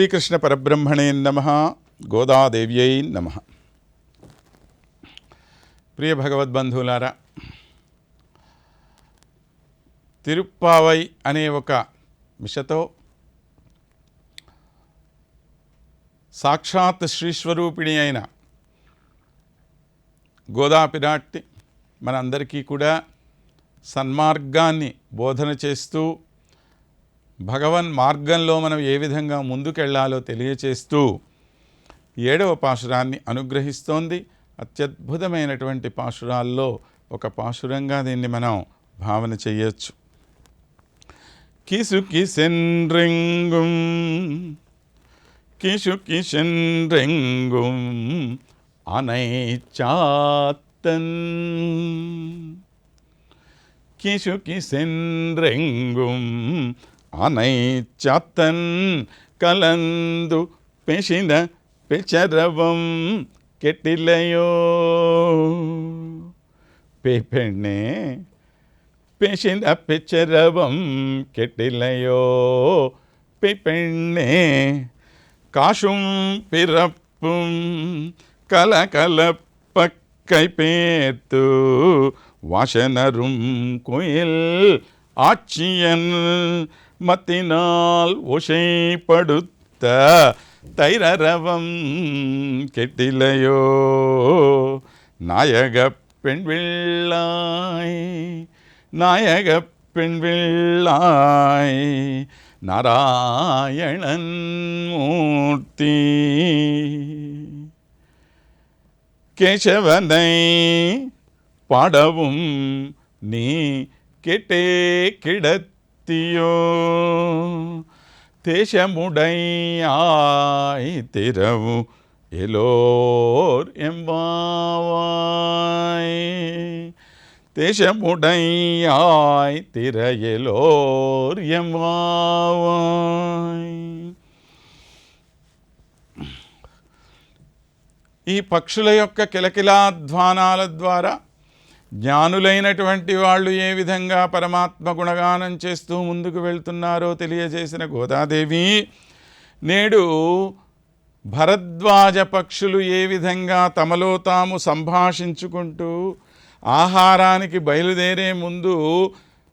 శ్రీకృష్ణ పరబ్రహ్మణే నమ గోదాదేవ్యై నమ. ప్రియ భగవద్బంధువులారా తిరుప్పావై అనే ఒక మిషతో సాక్షాత్ శ్రీస్వరూపిణి అయిన గోదాపిరాట్టి మనందరికీ కూడా సన్మార్గాన్ని బోధన చేస్తూ భగవన్ మార్గంలో మనం ఏ విధంగా ముందుకెళ్లాలో తెలియచేస్తూ ఏడవ పాశురాన్ని అనుగ్రహిస్తోంది అత్యద్భుతమైనటువంటి పాశురాల్లో ఒక పాశురంగా దీన్ని మనం భావన చెయ్యొచ్చు కిసుకి సెన్రింగుం కిసుకి సెన్రింగుం அனைச்சாத்தன் கிசுகி சென்றெங்கும் அனை சாத்தன் கலந்து பேசின பெச்சரவம் கெட்டிலையோ பெண்ணே பேசின பெச்சரவம் கெட்டிலையோ பெண்ணே காசும் பிறப்பும் கலகலப்பக்கை பேர்த்து வாசனரும் குயில் ஆட்சியன் மத்தினால் ஒசைப்படுத்த தைரரவம் கெட்டிலையோ? நாயக பெண் வெள்ளாய் நாயக பெண் வெள்ளாய் நாராயணன் மூர்த்தி. கேசவனை பாடவும் நீ கெட்டே கிடத்த கிடத்தியோ தேசமுடையாய் திரவு எலோர் எம்பாவாய் தேசமுடையாய் திரையலோர் எம்பாவாய் ఈ పక్షుల యొక్క కిలకిలాధ్వానాల ద్వారా జ్ఞానులైనటువంటి వాళ్ళు ఏ విధంగా పరమాత్మ గుణగానం చేస్తూ ముందుకు వెళ్తున్నారో తెలియజేసిన గోదాదేవి నేడు భరద్వాజ పక్షులు ఏ విధంగా తమలో తాము సంభాషించుకుంటూ ఆహారానికి బయలుదేరే ముందు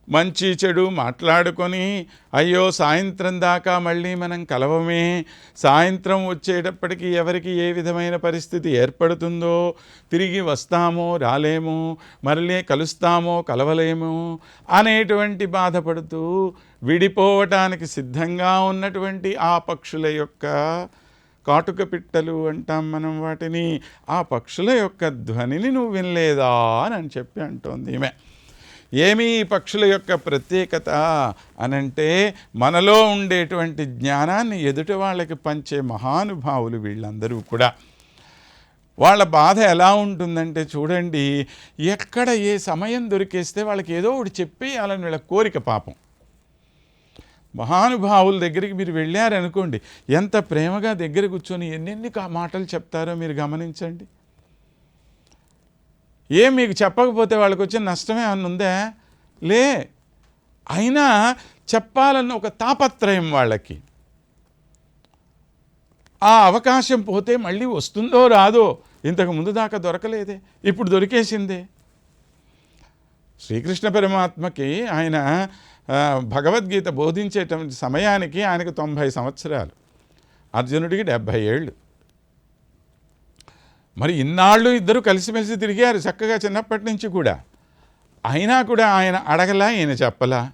మంచి చెడు మాట్లాడుకొని అయ్యో సాయంత్రం దాకా మళ్ళీ మనం కలవమే. సాయంత్రం వచ్చేటప్పటికి ఎవరికి ఏ విధమైన పరిస్థితి ఏర్పడుతుందో తిరిగి వస్తామో రాలేమో మళ్ళీ కలుస్తామో కలవలేమో అనేటువంటి బాధపడుతూ విడిపోవటానికి సిద్ధంగా ఉన్నటువంటి ఆ పక్షుల యొక్క కాటుక పిట్టలు అంటాం మనం వాటిని. ఆ పక్షుల యొక్క ధ్వనిని నువ్వు వినలేదా అని చెప్పి అంటోంది ఈమె. ఏమి ఈ పక్షుల యొక్క ప్రత్యేకత అనంటే మనలో ఉండేటువంటి జ్ఞానాన్ని ఎదుటి వాళ్ళకి పంచే మహానుభావులు వీళ్ళందరూ కూడా. వాళ్ళ బాధ ఎలా ఉంటుందంటే చూడండి ఎక్కడ ఏ సమయం దొరికేస్తే వాళ్ళకి ఏదో ఒకటి చెప్పేయాలని వీళ్ళ కోరిక పాపం. మహానుభావుల దగ్గరికి మీరు వెళ్ళారనుకోండి ఎంత ప్రేమగా దగ్గర కూర్చొని ఎన్నెన్ని మాటలు చెప్తారో మీరు గమనించండి. ఏం మీకు చెప్పకపోతే వాళ్ళకి వచ్చిన నష్టమే ఏమన్నా ఉందా? లే అయినా చెప్పాలన్న ఒక తాపత్రయం వాళ్ళకి. ఆ అవకాశం పోతే మళ్ళీ వస్తుందో రాదో ఇంతకు ముందు దాకా దొరకలేదే ఇప్పుడు దొరికేసిందే. శ్రీకృష్ణ పరమాత్మకి ఆయన భగవద్గీత బోధించేటువంటి సమయానికి ఆయనకు తొంభై సంవత్సరాలు. అర్జునుడికి డెబ్భై ఏళ్ళు. మరి ఇన్నాళ్ళు ఇద్దరు కలిసిమెలిసి తిరిగారు చక్కగా చిన్నప్పటి నుంచి కూడా. అయినా కూడా ఆయన అడగలా ఈయన చెప్పలా.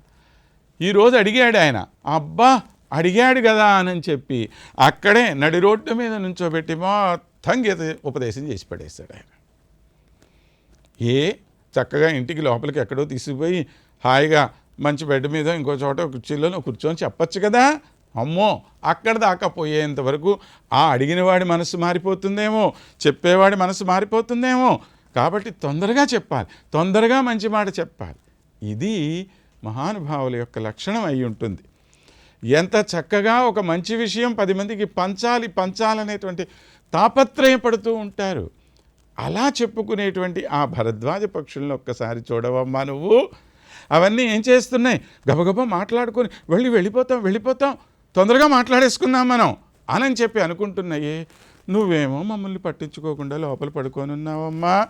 ఈరోజు అడిగాడు ఆయన అబ్బా అడిగాడు కదా అని చెప్పి అక్కడే నడి రోడ్డు మీద నుంచోబెట్టి మొత్తం గీత ఉపదేశం చేసి పడేశాడు ఆయన. ఏ చక్కగా ఇంటికి లోపలికి ఎక్కడో తీసుకుపోయి హాయిగా మంచి బెడ్ మీద ఇంకో చోట కుర్చీలో కూర్చొని చెప్పొచ్చు కదా. అమ్మో అక్కడ దాకా పోయేంత వరకు ఆ అడిగినవాడి మనసు మారిపోతుందేమో చెప్పేవాడి మనసు మారిపోతుందేమో. కాబట్టి తొందరగా చెప్పాలి తొందరగా మంచి మాట చెప్పాలి. ఇది మహానుభావుల యొక్క లక్షణం అయి ఉంటుంది. ఎంత చక్కగా ఒక మంచి విషయం పది మందికి పంచాలి పంచాలనేటువంటి తాపత్రయపడుతూ ఉంటారు. అలా చెప్పుకునేటువంటి ఆ భరద్వాజ పక్షులను ఒక్కసారి చూడవమ్మా నువ్వు. అవన్నీ ఏం చేస్తున్నాయి? గబగబా మాట్లాడుకొని వెళ్ళి వెళ్ళిపోతాం వెళ్ళిపోతాం. తొందరగా మాట్లాడేసుకుందాం మనం అని చెప్పి అనుకుంటున్నాయే. నువ్వేమో మమ్మల్ని పట్టించుకోకుండా లోపల పడుకోనున్నావమ్మా.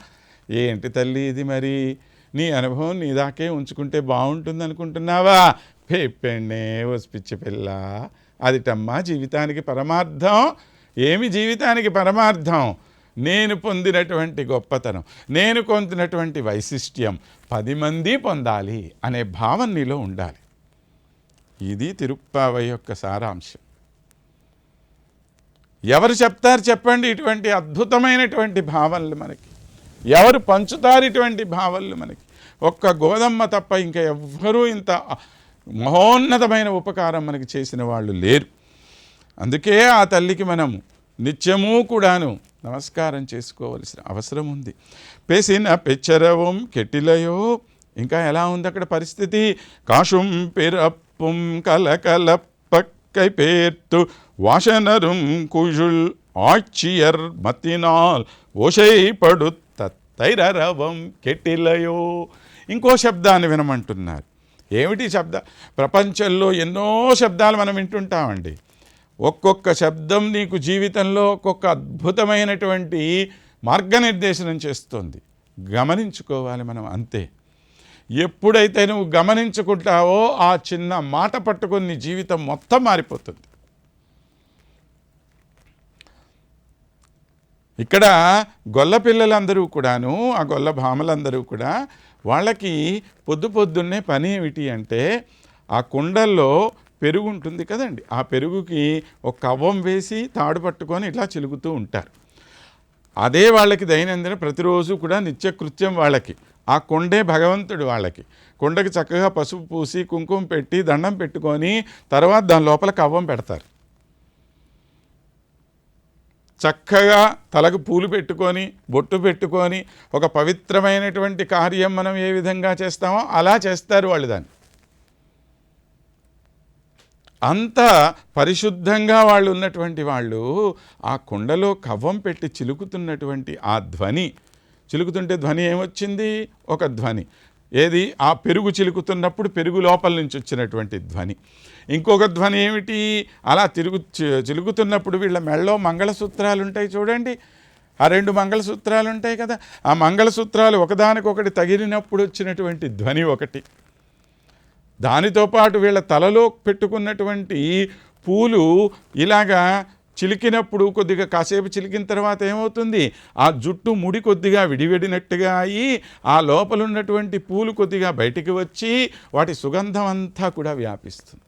ఏంటి తల్లి ఇది మరి? నీ అనుభవం నీ దాకే ఉంచుకుంటే బాగుంటుంది అనుకుంటున్నావా పెప్పెండే వసిపిచ్చి పిల్ల. అదిటమ్మా జీవితానికి పరమార్థం. ఏమి జీవితానికి పరమార్థం? నేను పొందినటువంటి గొప్పతనం నేను పొందినటువంటి వైశిష్ట్యం పది మంది పొందాలి అనే భావన నీలో ఉండాలి. ఇది తిరుప్పావై యొక్క సారాంశం. ఎవరు చెప్తారు చెప్పండి? ఇటువంటి అద్భుతమైనటువంటి భావనలు మనకి. ఎవరు పంచుతారు ఇటువంటి భావనలు మనకి? ఒక్క గోదమ్మ తప్ప ఇంకా ఎవ్వరూ ఇంత మహోన్నతమైన ఉపకారం మనకి చేసిన వాళ్ళు లేరు. అందుకే ఆ తల్లికి మనము నిత్యము కూడాను నమస్కారం చేసుకోవలసిన అవసరం ఉంది. పెసిన పెచ్చరవం కెటిలయో ఇంకా ఎలా ఉంది అక్కడ పరిస్థితి? కాషుం పిరప్పుం కలకల பக்கை பேர்த்து வாசனரும் குழுள் ஆட்சியர் மத்தினால் ఓషైపడుత్త తైరరవం కెటిలయో ఇంకో శబ్దాన్ని వినమంటున్నారు ఏమిటి శబ్ద ప్రపంచంలో ఎన్నో శబ్దాలు మనం వింటుంటామండి ఒక్కొక్క శబ్దం నీకు జీవితంలో ఒక్కొక్క అద్భుతమైనటువంటి మార్గనిర్దేశనం చేస్తుంది గమనించుకోవాలి మనం అంతే ఎప్పుడైతే నువ్వు గమనించుకుంటావో ఆ చిన్న మాట పట్టుకొని నీ జీవితం మొత్తం మారిపోతుంది. ఇక్కడ గొల్ల పిల్లలందరూ కూడాను ఆ గొల్ల భామలందరూ కూడా వాళ్ళకి పొద్దు పొద్దున్నే పని ఏమిటి అంటే ఆ కుండల్లో పెరుగు ఉంటుంది కదండి. ఆ పెరుగుకి ఒక కవ్వం వేసి తాడు పట్టుకొని ఇట్లా చిలుగుతూ ఉంటారు. అదే వాళ్ళకి దైనందిన ప్రతిరోజు కూడా నిత్యకృత్యం వాళ్ళకి. ఆ కొండే భగవంతుడు వాళ్ళకి. కొండకి చక్కగా పసుపు పూసి కుంకుమ పెట్టి దండం పెట్టుకొని తర్వాత దాని లోపల కవ్వం పెడతారు. చక్కగా తలకు పూలు పెట్టుకొని బొట్టు పెట్టుకొని ఒక పవిత్రమైనటువంటి కార్యం మనం ఏ విధంగా చేస్తామో అలా చేస్తారు వాళ్ళు దాన్ని. అంత పరిశుద్ధంగా వాళ్ళు ఉన్నటువంటి వాళ్ళు ఆ కుండలో కవ్వం పెట్టి చిలుకుతున్నటువంటి ఆ ధ్వని చిలుకుతుంటే ధ్వని ఏమొచ్చింది? ఒక ధ్వని. ఏది? ఆ పెరుగు చిలుకుతున్నప్పుడు పెరుగు లోపల నుంచి వచ్చినటువంటి ధ్వని. ఇంకొక ధ్వని ఏమిటి? అలా తిరుగు చి- చిలుకుతున్నప్పుడు వీళ్ళ మెళ్ళలో మంగళసూత్రాలు ఉంటాయి చూడండి. ఆ రెండు మంగళసూత్రాలు ఉంటాయి కదా. ఆ మంగళసూత్రాలు ఒకదానికొకటి తగిలినప్పుడు వచ్చినటువంటి ధ్వని ఒకటి. దానితో పాటు వీళ్ళ తలలో పెట్టుకున్నటువంటి పూలు ఇలాగా చిలికినప్పుడు కొద్దిగా కాసేపు చిలికిన తర్వాత ఏమవుతుంది? ఆ జుట్టు ముడి కొద్దిగా విడివిడినట్టుగా అయ్యి ఆ లోపల ఉన్నటువంటి పూలు కొద్దిగా బయటికి వచ్చి వాటి సుగంధం అంతా కూడా వ్యాపిస్తుంది.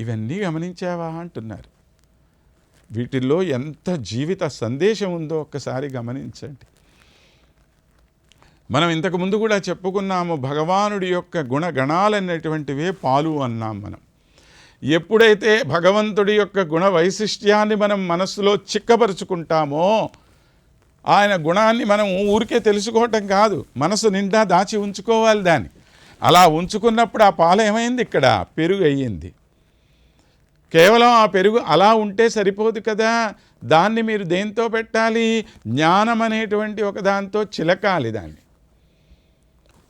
ఇవన్నీ గమనించావా అంటున్నారు. వీటిల్లో ఎంత జీవిత సందేశం ఉందో ఒక్కసారి గమనించండి. మనం ఇంతకు ముందు కూడా చెప్పుకున్నాము భగవానుడి యొక్క గుణగణాలనేటువంటివే పాలు అన్నాం మనం. ఎప్పుడైతే భగవంతుడి యొక్క గుణ వైశిష్ట్యాన్ని మనం మనస్సులో చిక్కపరుచుకుంటామో ఆయన గుణాన్ని మనం ఊరికే తెలుసుకోవటం కాదు. మనసు నిండా దాచి ఉంచుకోవాలి దాన్ని. అలా ఉంచుకున్నప్పుడు ఆ పాలు ఏమైంది ఇక్కడ? పెరుగు అయ్యింది. కేవలం ఆ పెరుగు అలా ఉంటే సరిపోదు కదా. దాన్ని మీరు దేంతో పెట్టాలి? జ్ఞానం అనేటువంటి ఒక దాంతో చిలకాలి దాన్ని.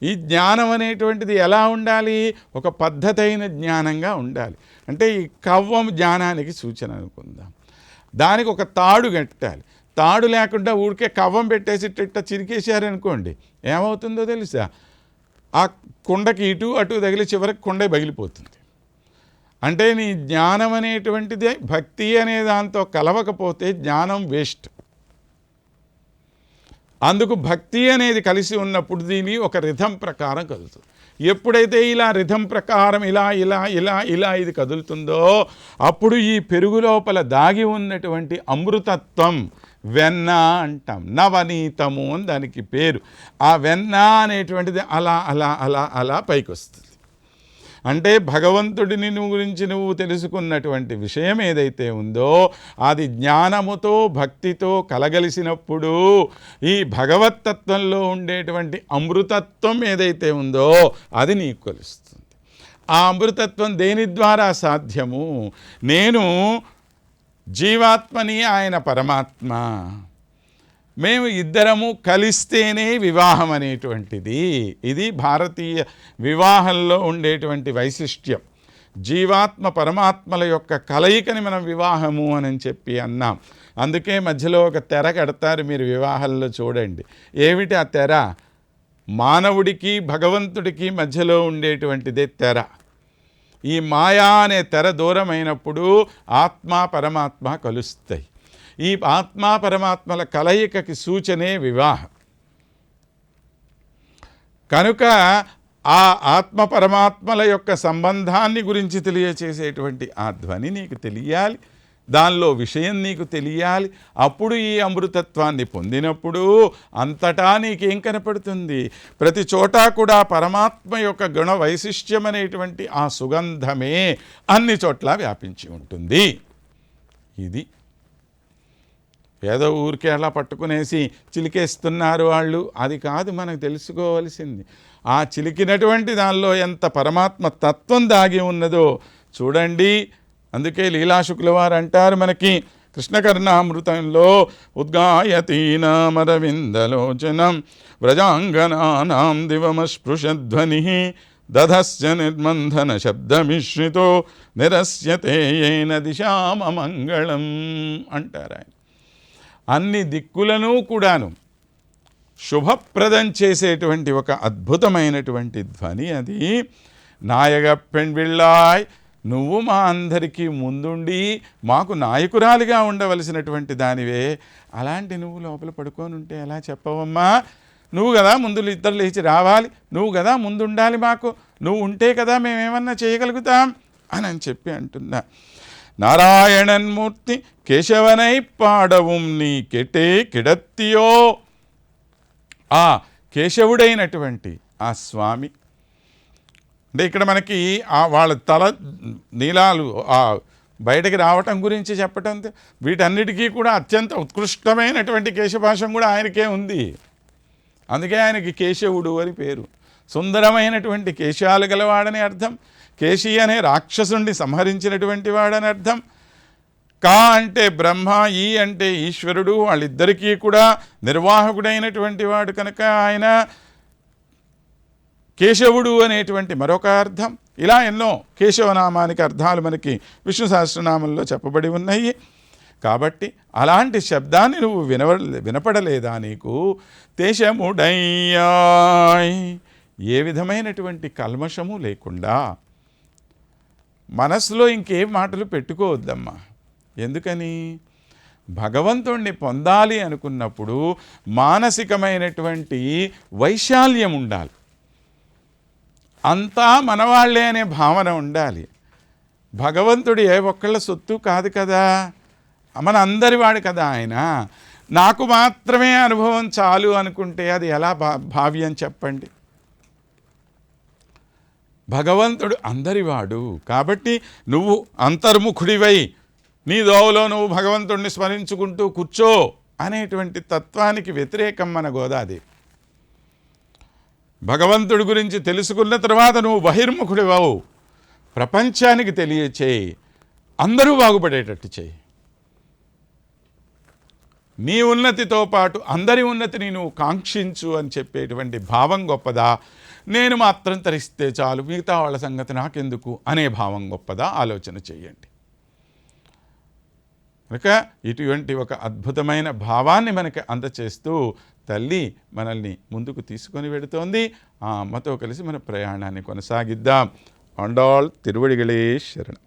ఈ జ్ఞానం అనేటువంటిది ఎలా ఉండాలి? ఒక పద్ధతైన జ్ఞానంగా ఉండాలి. అంటే ఈ కవ్వం జ్ఞానానికి సూచన అనుకుందాం. దానికి ఒక తాడు కట్టాలి. తాడు లేకుండా ఊరికే కవ్వం పెట్టేసి ఇట్ట చిరికేశారనుకోండి ఏమవుతుందో తెలుసా? ఆ కుండకి ఇటు అటు తగిలి చివరికి కుండే పగిలిపోతుంది అంటే నీ జ్ఞానం అనేటువంటిది భక్తి అనే దాంతో కలవకపోతే జ్ఞానం వేస్ట్. అందుకు భక్తి అనేది కలిసి ఉన్నప్పుడు దీని ఒక రిథం ప్రకారం కదులుతుంది. ఎప్పుడైతే ఇలా రిథం ప్రకారం ఇలా ఇలా ఇలా ఇలా ఇది కదులుతుందో అప్పుడు ఈ పెరుగు లోపల దాగి ఉన్నటువంటి అమృతత్వం వెన్న అంటాం. నవనీతము అని దానికి పేరు. ఆ వెన్న అనేటువంటిది అలా అలా అలా అలా పైకి వస్తుంది అంటే భగవంతుడిని నువ్వు గురించి నువ్వు తెలుసుకున్నటువంటి విషయం ఏదైతే ఉందో అది జ్ఞానముతో భక్తితో కలగలిసినప్పుడు ఈ భగవతత్వంలో ఉండేటువంటి అమృతత్వం ఏదైతే ఉందో అది నీకు కలుస్తుంది. ఆ అమృతత్వం దేని ద్వారా సాధ్యము? నేను జీవాత్మని ఆయన పరమాత్మ. మేము ఇద్దరము కలిస్తేనే వివాహం అనేటువంటిది. ఇది భారతీయ వివాహంలో ఉండేటువంటి వైశిష్ట్యం. జీవాత్మ పరమాత్మల యొక్క కలయికని మనం వివాహము అని చెప్పి అన్నాం. అందుకే మధ్యలో ఒక తెర కడతారు మీరు వివాహాల్లో చూడండి. ఏమిటి ఆ తెర? మానవుడికి భగవంతుడికి మధ్యలో ఉండేటువంటిదే తెర. ఈ మాయా అనే తెర దూరమైనప్పుడు ఆత్మ పరమాత్మ కలుస్తాయి. ఈ ఆత్మా పరమాత్మల కలయికకి సూచనే వివాహం. కనుక ఆ ఆత్మ పరమాత్మల యొక్క సంబంధాన్ని గురించి తెలియచేసేటువంటి ఆ ధ్వని నీకు తెలియాలి దానిలో విషయం నీకు తెలియాలి. అప్పుడు ఈ అమృతత్వాన్ని పొందినప్పుడు అంతటా నీకేం కనపడుతుంది? ప్రతి చోట కూడా పరమాత్మ యొక్క గుణ వైశిష్ట్యం అనేటువంటి ఆ సుగంధమే అన్ని చోట్ల వ్యాపించి ఉంటుంది. ఇది ఏదో ఊరికే అలా పట్టుకునేసి చిలికేస్తున్నారు వాళ్ళు. అది కాదు మనకు తెలుసుకోవలసింది. ఆ చిలికినటువంటి దానిలో ఎంత పరమాత్మ తత్వం దాగి ఉన్నదో చూడండి. అందుకే లీలాశుకుల వారు అంటారు మనకి కృష్ణకర్ణామృతంలో ఉద్గాయతీనామరవిందలోచనం వ్రజాంగనానాం దివమస్పృశధ్వని దధస్య నిర్బంధన శబ్దమిశ్రితో నిరస్యతే ఏన దిశామమంగళం అంటారు ఆయన. అన్ని దిక్కులను కూడాను శుభప్రదం చేసేటువంటి ఒక అద్భుతమైనటువంటి ధ్వని అది. నాయక పెండ్విళ్ళాయ్ నువ్వు మా అందరికీ ముందుండి మాకు నాయకురాలిగా ఉండవలసినటువంటి దానివే. అలాంటి నువ్వు లోపల పడుకొని ఉంటే ఎలా చెప్పవమ్మా? నువ్వు కదా ముందు ఇద్దరు లేచి రావాలి. నువ్వు కదా ముందుండాలి మాకు. నువ్వు ఉంటే కదా మేమేమన్నా చేయగలుగుతాం? అని అని చెప్పి అంటున్నా. నారాయణన్మూర్తి కేశవనై పాడவும் నీ కెటే కిడత్తియో. ఆ కేశవుడైనటువంటి ఆ స్వామి. అంటే ఇక్కడ మనకి ఆ వాళ్ళ తల నీలాలు ఆ బయటకి రావటం గురించి చెప్పటం వీటన్నిటికీ కూడా అత్యంత ఉత్కృష్టమైనటువంటి కేశభాషం కూడా ఆయనకే ఉంది. అందుకే ఆయనకి కేశవుడు అని పేరు. సుందరమైనటువంటి కేశాలు గలవాడని అర్థం కేశి అనే రాక్షసుండి సంహరించినటువంటి వాడని అర్థం. కా అంటే బ్రహ్మ ఈ అంటే ఈశ్వరుడు వాళ్ళిద్దరికీ కూడా నిర్వాహకుడైనటువంటి వాడు కనుక ఆయన కేశవుడు అనేటువంటి మరొక అర్థం. ఇలా ఎన్నో కేశవనామానికి అర్థాలు మనకి విష్ణు సహస్రనామంలో చెప్పబడి ఉన్నాయి. కాబట్టి అలాంటి శబ్దాన్ని నువ్వు వినవ వినపడలేదా నీకు? తేషముడయ్యాయ్ ఏ విధమైనటువంటి కల్మషము లేకుండా మనసులో ఇంకేం మాటలు పెట్టుకోవద్దమ్మా. ఎందుకని? భగవంతుణ్ణి పొందాలి అనుకున్నప్పుడు మానసికమైనటువంటి వైశాల్యం ఉండాలి. అంతా మనవాళ్ళే అనే భావన ఉండాలి. భగవంతుడు ఏ ఒక్కళ్ళ సొత్తు కాదు కదా. మన అందరివాడు కదా ఆయన. నాకు మాత్రమే అనుభవం చాలు అనుకుంటే అది ఎలా భావ్యం చెప్పండి? భగవంతుడు అందరివాడు. కాబట్టి నువ్వు అంతర్ముఖుడివై నీ దోవలో నువ్వు భగవంతుడిని స్మరించుకుంటూ కూర్చో అనేటువంటి తత్వానికి వ్యతిరేకం మన గోదాది. భగవంతుడి గురించి తెలుసుకున్న తర్వాత నువ్వు బహిర్ముఖుడివవు. ప్రపంచానికి తెలియచేయి. అందరూ బాగుపడేటట్టు చేయి. నీ ఉన్నతితో పాటు అందరి ఉన్నతిని నువ్వు కాంక్షించు అని చెప్పేటువంటి భావం గొప్పదా? నేను మాత్రం తరిస్తే చాలు మిగతా వాళ్ళ సంగతి నాకెందుకు అనే భావం గొప్పదా? ఆలోచన చేయండి. కనుక ఇటువంటి ఒక అద్భుతమైన భావాన్ని మనకి అందచేస్తూ తల్లి మనల్ని ముందుకు తీసుకొని వెడుతోంది. ఆ అమ్మతో కలిసి మన ప్రయాణాన్ని కొనసాగిద్దాం. అండాళ్ తిరువడిగళే శరణం.